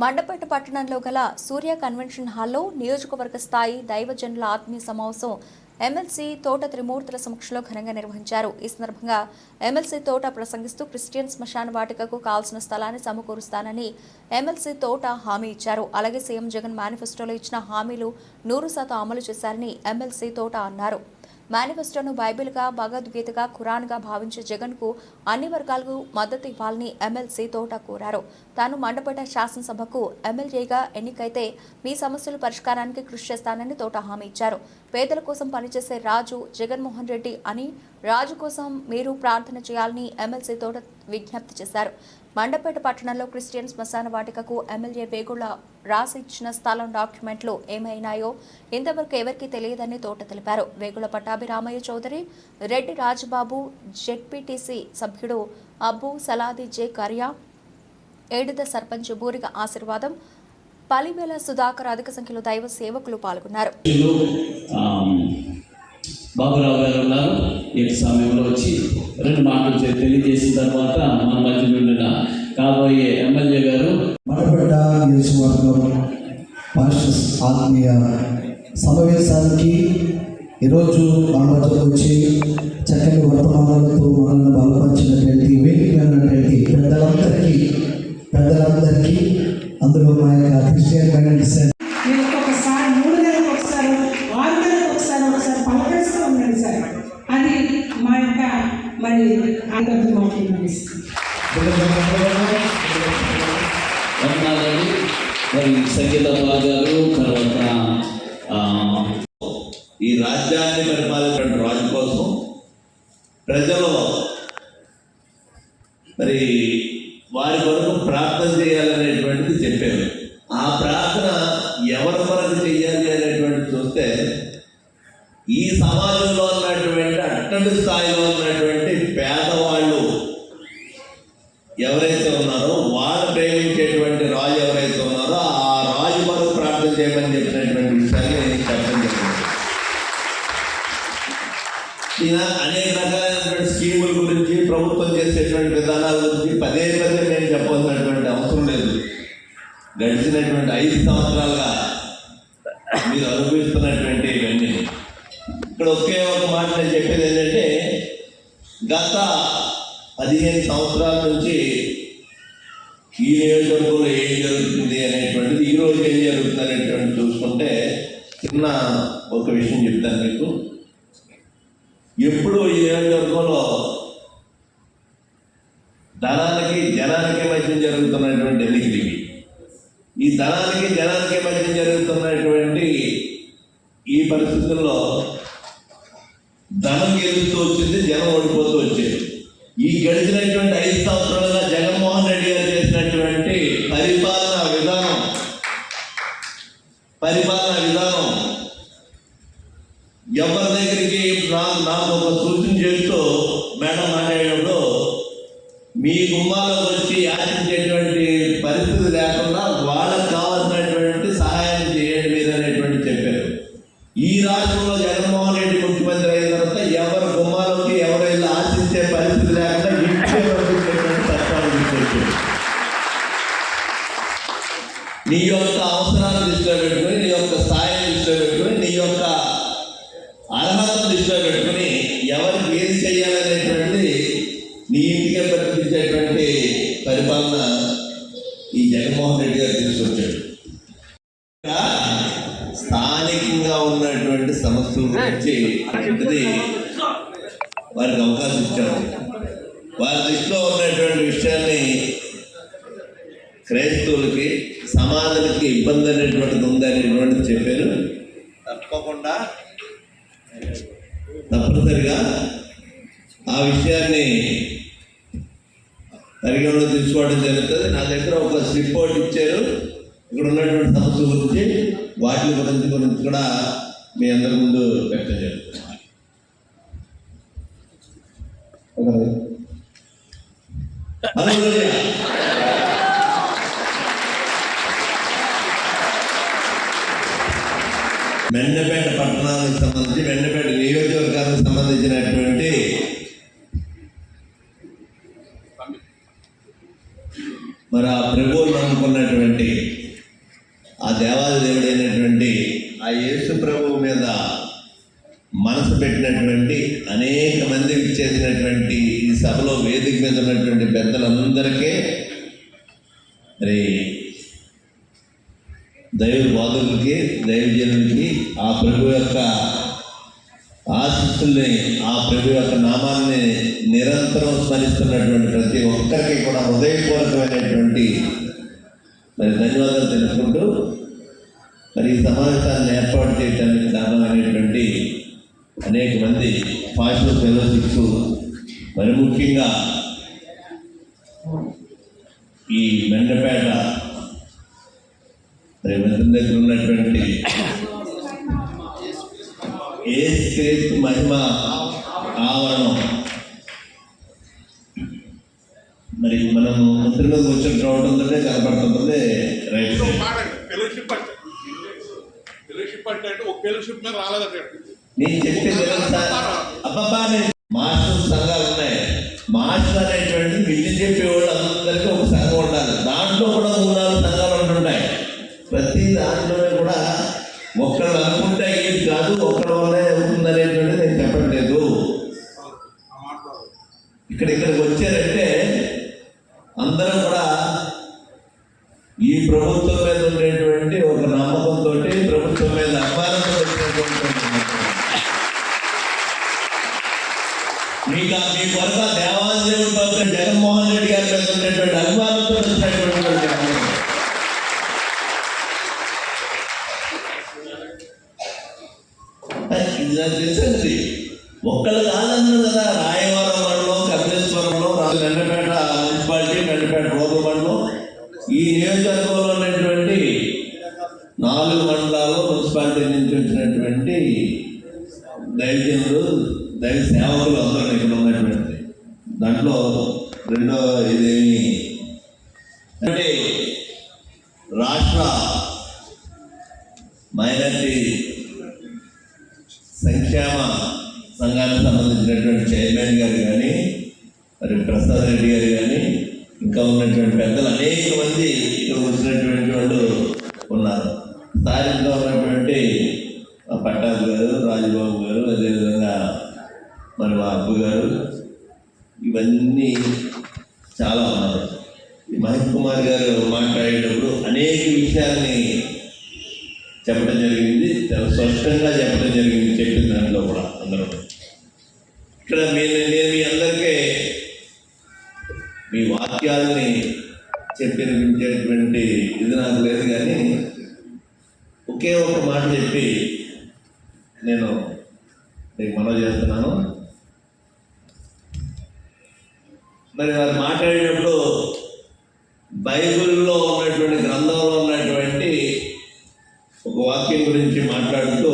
మండపేట పట్టణంలో గల సూర్య కన్వెన్షన్ హాల్లో నియోజకవర్గ స్థాయి దైవజనుల ఆత్మీయ సమావేశం ఎమ్మెల్సీ తోట త్రిమూర్తుల సమక్షంలో ఘనంగా నిర్వహించారు. ఈ సందర్భంగా ఎమ్మెల్సీ తోట ప్రసంగిస్తూ క్రిస్టియన్ శ్మశాన వాటికకు కావాల్సిన స్థలాన్ని సమకూరుస్తానని ఎమ్మెల్సీ తోట హామీ ఇచ్చారు. అలాగే సీఎం జగన్ మేనిఫెస్టోలో ఇచ్చిన హామీలు నూరు శాతం అమలు చేశారని ఎమ్మెల్సీ తోట అన్నారు. మేనిఫెస్టోను బైబిల్గా భగవద్గీతగా ఖురాన్గా భావించే జగన్కు అన్ని వర్గాలకు మద్దతు ఇవ్వాలని ఎమ్మెల్సీ తోట కోరారు. తాను మండపేట శాసనసభకు ఎమ్మెల్యేగా ఎన్నికైతే మీ సమస్యల పరిష్కారానికి కృషి చేస్తానని తోట హామీ ఇచ్చారు. పేదల కోసం పనిచేసే రాజు జగన్మోహన్ రెడ్డి అని రాజు కోసం మీరు ప్రార్థన చేయాలని ఎమ్మెల్సీ తోట విజ్ఞప్తి చేశారు. మండపేట పట్టణంలో క్రిస్టియన్ శ్మశాన వాటికకు ఎమ్మెల్యే వేగుల రాసిచ్చిన స్థలం డాక్యుమెంట్లు ఏమైనాయో ఇంతవరకు ఎవరికీ తెలియదని తోట తెలిపారు. వేగుల పట్టాభిరామయ్య చౌదరి రెడ్డి రాజబాబు జెడ్పీటీసీ సభ్యుడు అబ్బు సలాది జే కరియా ఏడుద సర్పంచ్ బూరిగ ఆశీర్వాదం పలివేల సుధాకర్ అధిక సంఖ్యలో దైవ సేవకులు పాల్గొన్నారు. బాబురావు గారు ఉన్నారు. ఈ సమయంలో వచ్చి రెండు మాటలు చె- తెలియజేసిన తర్వాత మన మధ్య ఉండిన కాబోయే ఎమ్మెల్యే గారు మనపేట నియోజకవర్గం పాస్టర్స్ ఆత్మీయ సమావేశానికి ఈరోజు మన మధ్యలో వచ్చి చక్కని వర్తమానాలతో మనల్ని బలపరిచినటువంటి వేదికైనటువంటి పెద్దలందరికీ పెద్దలందరికీ అందులో మా యొక్క క్రిస్టియన్ మైండ్ మరి ఆనందం మాకు మరి సంగీత భాగాలు తర్వాత ఆ, ఈ రాజ్యాన్ని పరిపాలించిన రాజు కోసం ప్రజలు మరి వారి కొరకు ప్రార్థన చేయాలనేటువంటిది చెప్పారు. ఆ ప్రార్థన ఎవరి కొరకు చేయాలి అనేటువంటిది చూస్తే ఈ సమాజంలో ఉన్నటువంటి అట్టడి స్థాయిలో ఉన్నటువంటి పేదవాళ్ళు ఎవరైతే ఉన్నారో వాళ్ళు ప్రేమించేటువంటి రాజు ఎవరైతే ఉన్నారో ఆ రాజు కొరకు ప్రార్థన చేయమని చెప్పినటువంటి విషయాన్ని నేను చెప్పడం జరిగింది. ఇలా అనేక రకాలైనటువంటి స్కీముల గురించి ప్రభుత్వం చేసేటువంటి విధానాల గురించి పదే పదే నేను చెప్పవలసినటువంటి అవసరం లేదు. గడిచినటువంటి ఐదు సంవత్సరాలుగా మీరు అనుభవిస్తున్నటువంటి ఇక్కడ ఒకే ఒక మాట నేను చెప్పేది ఏంటంటే గత పదిహేను సంవత్సరాల నుంచి ఈ నియోజకవర్గంలో ఏం జరుగుతుంది అనేటువంటిది ఈ రోజు ఏం జరుగుతుంది అనేటువంటి చూసుకుంటే చిన్న ఒక విషయం చెప్తాను మీకు. ఎప్పుడు ఈ నియోజకవర్గంలో ధనానికి జనానికి మధ్య జరుగుతున్నటువంటి ఎన్నికలు ఈ ధనానికి జనానికి మధ్య జరుగుతున్నటువంటి ఈ పరిస్థితుల్లో ధనం గెలుస్తూ వచ్చింది? జనం ఓడిపోతూ వచ్చేది ఈ గడిచినటువంటి ఐదు సంవత్సరాలుగా జగన్మోహన్ రెడ్డి గారు చేసినటువంటి పరిపాలన విధానం పరిపాలన విధానం ఎవరి దగ్గరికి నాకు ఒక సూచన చేస్తూ మేడం మాట్లాడేటప్పుడు మీ గుమ్మాలకు వచ్చి యాచించేటువంటి పరిస్థితి లేకుండా నీ యొక్క అవసరాలను దృష్టిలో పెట్టుకొని నీ యొక్క స్థాయిని దృష్టిలో పెట్టుకొని నీ యొక్క అర్హతను దృష్టిలో పెట్టుకొని ఎవరికి ఏది చేయాలనేటువంటిది నీ ఇంటికే ప్రకటించేటువంటి పరిపాలన ఈ జగన్మోహన్ రెడ్డి గారు తీసుకొచ్చాడు. స్థానికంగా ఉన్నటువంటి సమస్యల గురించి వారికి అవకాశం ఇచ్చాము. విషయాన్ని క్రైస్తవులకి సమాజానికి ఇబ్బంది అనేటువంటిది ఉంది అనేటువంటిది చెప్పారు. తప్పకుండా తప్పనిసరిగా ఆ విషయాన్ని పరిగణలో తీసుకోవడం జరుగుతుంది. నా దగ్గర ఒక స్లిప్ ఇచ్చారు. ఇక్కడ ఉన్నటువంటి సమస్య గురించి వాటి గురించి గురించి కూడా మీ అందరి ముందు వ్యక్తం చేస్తున్నాను హల్లెలూయా. మెండపేట పట్టణానికి సంబంధించి మెండపేట నియోజకవర్గానికి సంబంధించినటువంటి మరి ఆ ప్రభువులు నమ్ముకున్నటువంటి ఆ దేవాలయ దేవుడైనటువంటి ఆ యేసు ప్రభువు మీద మనసు పెట్టినటువంటి అనేక మంది చేసినటువంటి ఈ సభలో వేదిక మీద ఉన్నటువంటి పెద్దలందరికీ మరి దైవ బాధులకి దైవజనులకి ఆ ప్రభు యొక్క ఆశిస్తుల్ని ఆ ప్రభు యొక్క నామాన్ని నిరంతరం స్మరిస్తున్నటువంటి ప్రతి ఒక్కరికి కూడా హృదయపూర్వకమైనటువంటి మరి ధన్యవాదాలు తెలుసుకుంటూ మరి ఈ సమావేశాన్ని ఏర్పాటు చేయడానికి కారణమైనటువంటి అనేక మంది ఫాస్ట్ ఫెలోషిప్స్ మరి ముఖ్యంగా ఈ మెండపేట మరి మిత్రుల దగ్గర ఉన్నటువంటి ఏ క్రీస్తు మహిమ ఆవరణం. మరి మనము మంత్రి మీద కూర్చొని ఉందంటే కనపడుతుంటుంది రైట్. ఫెలోషిప్ అంటే ఫెలోషిప్ అంటే అంటే ఒక ఫెలోషిప్ మీద రాలేదంటే నేను చెప్పేది అబ్బబ్బా నేను మాస్టర్ సంఘాలు ఉన్నాయి. మాస్టర్ అనేటువంటి విద్య చెప్పేవాళ్ళు అందరికీ ఒక సంఘం ఉండాలి. దాంట్లో కూడా మూడు నాలుగు సంఘాలు ఉంటుంటాయి ప్రతి దాంట్లో కూడా ఒక్కళ్ళు అనుకుంటే అయ్యేది కాదు ఒక్కడి వల్లే అవుతుంది నేను చెప్పట్లేదు ఇక్కడ ఇక్కడికి వచ్చారంటే అందరూ కూడా మీకు మీ కొరత దేవాలయం పట్ల జగన్మోహన్ రెడ్డి గారి మీద ఉండేటువంటి అభిమానంతో వచ్చినటువంటి వాళ్ళు అందరూ. ఒక్కళ్ళు కాదన్నారు కదా రాయవరం మండలం కపిలేశ్వరంలో మెండపేట మున్సిపాలిటీ రెండపేట రోడ్డు మండలం ఈ నియోజకవర్గంలో ఉన్నటువంటి నాలుగు మండలాల్లో మున్సిపాలిటీ నుంచి వచ్చినటువంటి దైవజనులు దైవ సేవకులు అందరూ ఇక్కడ ఉన్నటువంటి దాంట్లో రెండో ఇదేమి? అంటే రాష్ట్ర మైనార్టీ సంక్షేమ సంఘానికి సంబంధించినటువంటి చైర్మన్ గారు కానీ మరి ప్రసాద్ రెడ్డి గారు కానీ ఇంకా ఉన్నటువంటి పెద్దలు అనేక మంది ఇక్కడ వచ్చినటువంటి వాళ్ళు ఉన్నారు. స్థానికంగా ఉన్నటువంటి మా పట్టాభి గారు రాజబాబు గారు అదేవిధంగా మరి మా అబ్బు గారు ఇవన్నీ చాలా ఉన్నారు ఈ మహేష్ కుమార్ గారు మాట్లాడేటప్పుడు అనేక విషయాల్ని చెప్పడం జరిగింది. చాలా స్పష్టంగా చెప్పడం జరిగింది చెప్పిన దాంట్లో కూడా అందరూ. ఇక్కడ మీరు నేను మీ అందరికీ మీ వాక్యాలని చెప్పినటువంటి ఇది నాకు లేదు కానీ ఒకే ఒక మాట చెప్పి నేను మీకు మనవి చేస్తున్నాను. మరి వారు మాట్లాడేటప్పుడు బైబిల్లో ఉన్నటువంటి గ్రంథంలో ఉన్నటువంటి ఒక వాక్యం గురించి మాట్లాడుతూ